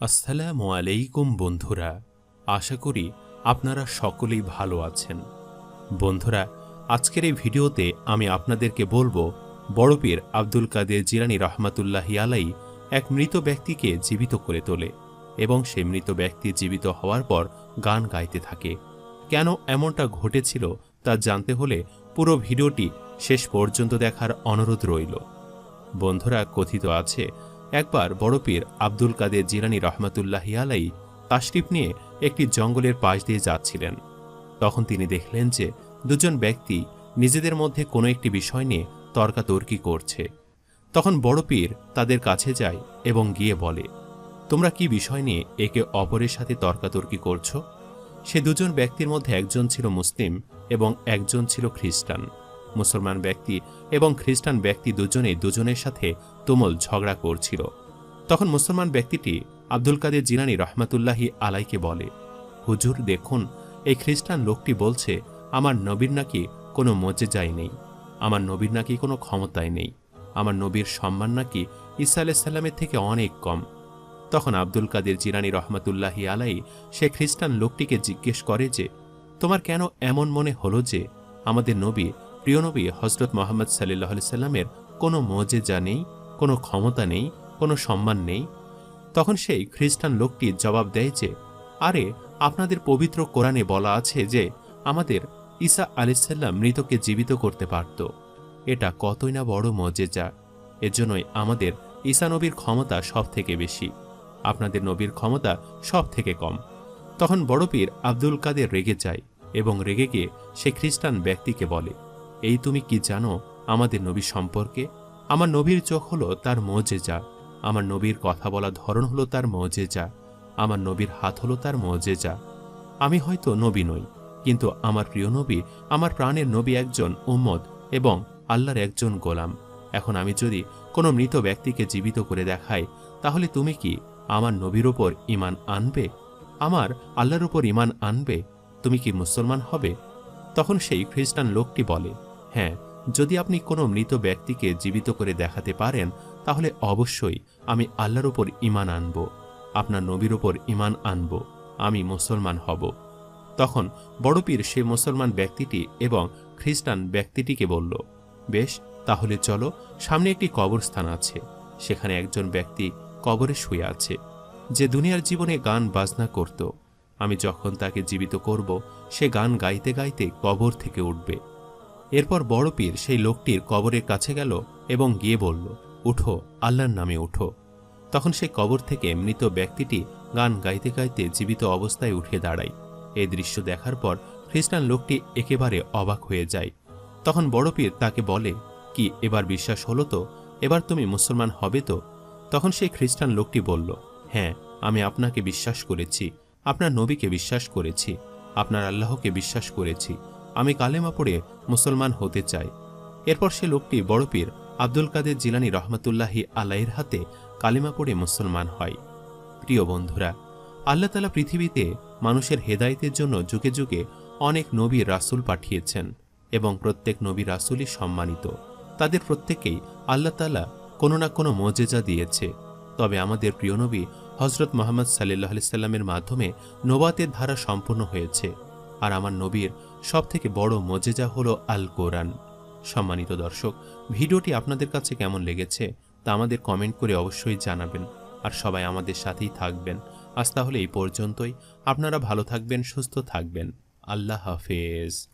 আসসালামু আলাইকুম বন্ধুরা, আশা করি আপনারা সকলেই ভালো আছেন। বন্ধুরা, আজকের এই ভিডিওতে আমি আপনাদেরকে বলব বড় পীর আব্দুল কাদের জিরানি রহমাতুল্লাহি আলাই এক মৃত ব্যক্তিকে জীবিত করে তোলে এবং সে মৃত ব্যক্তি জীবিত হওয়ার পর গান গাইতে থাকে। কেন এমনটা ঘটেছিল তা জানতে হলে পুরো ভিডিওটি শেষ পর্যন্ত দেখার অনুরোধ রইল। বন্ধুরা, কথিত আছে একবার বড় পীর আব্দুল কাদের জিরানি রহমাতুল্লাহি আলাই তাশরিফ নিয়ে একটি জঙ্গলের পাশ দিয়ে যাচ্ছিলেন। তখন তিনি দেখলেন যে দুজন ব্যক্তি নিজেদের মধ্যে কোনো একটি বিষয় নিয়ে তর্কাতর্কি করছে। তখন বড় পীর তাদের কাছে যায় এবং গিয়ে বলে, তোমরা কি বিষয় নিয়ে একে অপরের সাথে তর্কাতর্কি করছ? সে দুজন ব্যক্তির মধ্যে একজন ছিল মুসলিম এবং একজন ছিল খ্রিস্টান। মুসলমান ব্যক্তি এবং খ্রিস্টান ব্যক্তি দুজনেই দুজনের সাথে তুমুল ঝগড়া করছিল। তখন মুসলমান ব্যক্তিটি আব্দুল কাদের জিনানি রহমাতুল্লাহি আলাইকে বলে, হুজুর, দেখুন, এই খ্রিস্টান লোকটি বলছে, আমার নবীর নাকি কোনো মজেজাই নেই, আমার নবীর নাকি কোনো ক্ষমতাই নেই, আমার নবীর সম্মান নাকি ঈসা আলাইসাল্লামের থেকে অনেক কম। তখন আব্দুল কাদের জিরানি রহমাতুল্লাহি আলাই সে খ্রিস্টান লোকটিকে জিজ্ঞেস করে যে, তোমার কেন এমন মনে হলো যে আমাদের নবী প্রিয় নবী হজরত মোহাম্মদ সাল্লাহ সাল্লামের কোনো মজেজা নেই, কোনো ক্ষমতা নেই, কোনো সম্মান নেই। তখন সেই খ্রিস্টান লোকটি জবাব দেয় যে, আরে, আপনাদের পবিত্র কোরআনে বলা আছে যে, আমাদের ঈসা আলিসাল্লাম মৃতকে জীবিত করতে পারত। এটা কতই না বড় মজেজা। এজন্যই আমাদের ঈসা নবীর ক্ষমতা সব থেকে বেশি। আপনাদের নবীর ক্ষমতা সব থেকে কম। তখন বড় পীর আব্দুল কাদের রেগে যায় এবং রেগে গিয়ে সে খ্রিস্টান ব্যক্তিকে বলে এই তুমি কি জানো, আমাদের নবী সম্পর্কে? আমার নবীর চোখ হলো তার মজেজা। আমার নবীর কথা বলা ধরন হলো তার মজেজা। আমার নবীর হাত হলো তার মজেজা। আমি হয়তো নবী নই, কিন্তু আমার প্রিয় নবী, আমার প্রাণের নবী একজন উম্মদ এবং আল্লাহর একজন গোলাম। এখন আমি যদি কোনো মৃত ব্যক্তিকে জীবিত করে দেখাই, তাহলে তুমি কি আমার নবীর ওপর ইমান আনবে? আমার আল্লাহর উপর ইমান আনবে? তুমি কি মুসলমান হবে? তখন সেই খ্রিস্টান লোকটি বলে হ্যাঁ যদি আপনি কোনো মৃত ব্যক্তিকে জীবিত করে দেখাতে পারেন, তাহলে অবশ্যই আমি আল্লাহর উপর ইমান আনব, আপনার নবীর ওপর ইমান আনব, আমি মুসলমান হব। তখন বড় পীর সে মুসলমান ব্যক্তিটি এবং খ্রিস্টান ব্যক্তিটিকে বলল, বেশ, তাহলে চলো, সামনে একটি কবরস্থান আছে, সেখানে একজন ব্যক্তি কবরে শুয়ে আছে, যে দুনিয়ার জীবনে গান বাজনা করত। আমি যখন তাকে জীবিত করব, সে গান গাইতে গাইতে কবর থেকে উঠবে। এরপর বড় পীর সেই লোকটির কবরের কাছে গেল এবং গিয়ে বলল, উঠো, আল্লাহর নামে উঠো। তখন সেই কবর থেকে মৃত ব্যক্তিটি গান গাইতে গাইতে জীবিত অবস্থায় উঠে দাঁড়ায়। এই দৃশ্য দেখার পর খ্রিস্টান লোকটি একেবারে অবাক হয়ে যায়। তখন বড় পীর তাকে বলে, কি, এবার বিশ্বাস হলো তো? এবার তুমি মুসলমান হবে তো? তখন সেই খ্রিস্টান লোকটি বলল হ্যাঁ আমি আপনাকে বিশ্বাস করেছি। আপনার নবীকে বিশ্বাস করেছি। আপনার আল্লাহকে বিশ্বাস করেছি। আমি কালেমা পড়ে মুসলমান হতে চাই। এরপর সে লোকটি বড় পীর আব্দুল কাদের জিলানি রহমতুল্লাহি আল্লাহের হাতে কালেমা পড়ে মুসলমান হয়। প্রিয় বন্ধুরা, আল্লাহ তালা পৃথিবীতে মানুষের হেদায়েতের জন্য যুগে যুগে অনেক নবী রাসুল পাঠিয়েছেন এবং প্রত্যেক নবী রাসুলই সম্মানিত। তাদের প্রত্যেকেই আল্লাহ তালা কোনো না কোনো মজেজা দিয়েছে। তবে আমাদের প্রিয় নবী হজরত মোহাম্মদ সাল্লাহ সাল্লামের মাধ্যমে নোবাতের ধারা সম্পূর্ণ হয়েছে। আর আমার নবীর সবথেকে বড় মজেজা হলো আল কোরআন সম্মানিত দর্শক, ভিডিওটি আপনাদের কাছে কেমন লেগেছে তা আমাদের কমেন্ট করে অবশ্যই জানাবেন আর সবাই আমাদের সাথেই থাকবেন। আজ তাহলে এই পর্যন্তই। আপনারা ভালো থাকবেন, সুস্থ থাকবেন। আল্লাহ হাফেজ।